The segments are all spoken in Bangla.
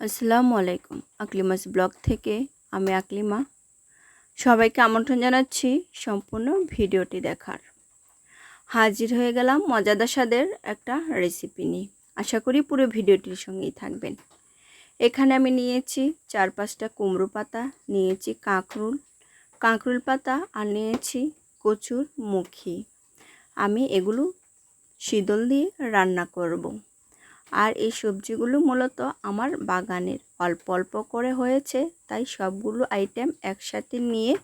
আসসালামু আলাইকুম। আকলিমাস ব্লগ থেকে আমি আকলিমা। সবাইকে আমন্ত্রণ জানাচ্ছি সম্পূর্ণ ভিডিওটি দেখার। হাজির হয়ে গেলাম মজাদার স্বাদের একটা রেসিপি নিয়ে। আশা করি পুরো ভিডিওটির সঙ্গেই থাকবেন। এখানে আমি নিয়েছি চার পাঁচটা কুমড়ো পাতা, নিয়েছি কাঁকরুল। কাঁকরুল পাতা আর নিয়েছি কচুর মুখি। আমি এগুলো শীতল দিয়ে রান্না করব। আর এই সবজিগুলো মূলত আমার বাগানের। অল্প অল্প করে হয়েছে, তাই সবগুলো আইটেম একসাথে নিয়ে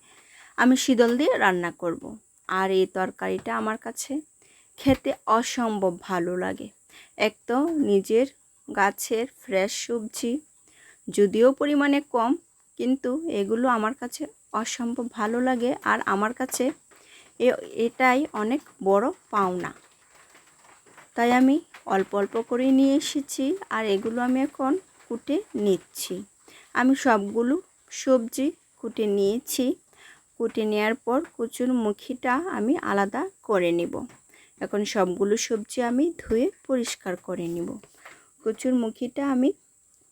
আমি শীতল দিয়ে রান্না করব। আর এই তরকারিটা আমার কাছে খেতে অসম্ভব ভালো লাগে। এক তো নিজের গাছের ফ্রেশ সবজি, যদিও পরিমাণে কম, কিন্তু এগুলো আমার কাছে অসম্ভব ভালো লাগে। আর আমার কাছে এটাই অনেক বড় পাওনা। তাই আমি অল্প অল্প করে নিয়ে এসেছি আর এগুলো আমি এখন কুটে নিচ্ছি। আমি সবগুলো সবজি কুটে নিয়েছি। কুটে নেওয়ার পর কচুর মুখিটা আমি আলাদা করে নেব। এখন সবগুলো সবজি আমি ধুয়ে পরিষ্কার করে নেব। কচুর মুখিটা আমি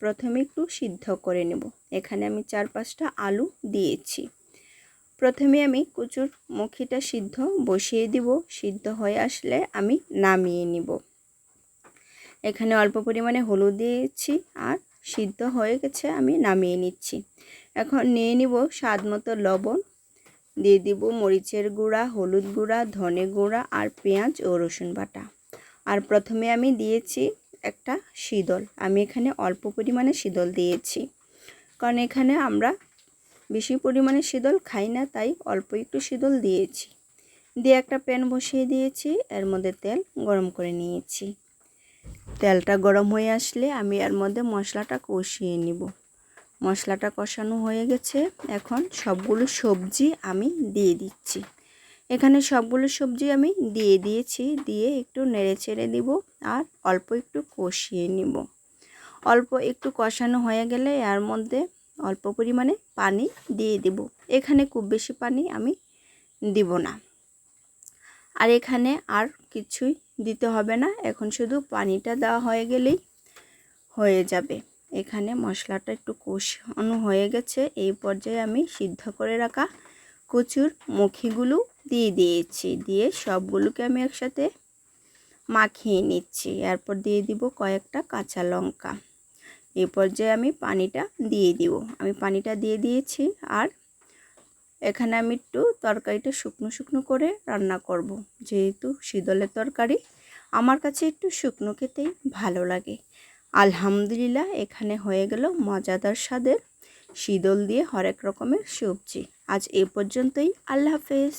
প্রথমে একটু সিদ্ধ করে নেব। এখানে আমি চার পাঁচটা আলু দিয়েছি। প্রথমে আমি কচুর মুখিটা সিদ্ধ বসিয়ে দিব। সিদ্ধ হয়ে আসলে আমি নামিয়ে নিব। এখানে অল্প পরিমাণে হলুদ দিয়েছি আর সিদ্ধ হয়ে গেছে আমি নামিয়ে নিচ্ছি। এখন নিয়ে নিব স্বাদ মতো লবণ। দিয়ে দিব মরিচের গুঁড়া, হলুদ গুঁড়া, ধনে গুঁড়া আর পেঁয়াজ ও রসুন বাটা। আর প্রথমে আমি দিয়েছি একটা শীতল আমি এখানে অল্প পরিমাণে শীতল দিয়েছি। কারণ এখানে আমরা বেশি পরিমাণে শীতল খাই না, তাই অল্প একটু শীতল দিয়েছি। দিয়ে একটা প্যান বসিয়ে দিয়েছি, এর মধ্যে তেল গরম করে নিয়েছি। তেলটা গরম হয়ে আসলে আমি এর মধ্যে মশলাটা কষিয়ে নিব। মশলাটা কষানো হয়ে গেছে, এখন সবগুলো সবজি আমি দিয়ে দিচ্ছি। এখানে সবগুলো সবজি আমি দিয়ে দিয়েছি, দিয়ে একটু নেড়ে চেড়ে দিব আর অল্প একটু কষিয়ে নিব। অল্প একটু কষানো হয়ে গেলে এর মধ্যে অল্প পরিমাণে পানি দিয়ে দিব। এখানে খুব বেশি পানি আমি দিব না। আর এখানে আর কিছুই দিতে হবে না। এখন শুধু পানিটা দেওয়া হয়ে গেলেই হয়ে যাবে। এখানে মশলাটা একটু কষানো হয়ে গেছে। এই পর্যায়ে আমি সিদ্ধ করে রাখা কচুর মুখিগুলো দিয়ে দিয়েছি। দিয়ে সবগুলোকে আমি একসাথে মাখিয়ে নিচ্ছি। এরপর দিয়ে দিব কয়েকটা কাঁচা লঙ্কা। এই পর্যায়ে আমি পানিটা দিয়ে দিব। আমি পানিটা দিয়ে দিয়েছি আর এখানে আমি একটু তরকারিটা শুকনো শুকনো করে রান্না করব। যেহেতু শীতলের তরকারি। আমার কাছে একটু শুকনো খেতেই ভালো লাগে। আলহামদুলিল্লাহ, এখানে হয়ে গেল মজাদার স্বাদের শীতল দিয়ে হরেক রকমের সবজি। আজ এ পর্যন্তই, আল্লাহ হাফেজ।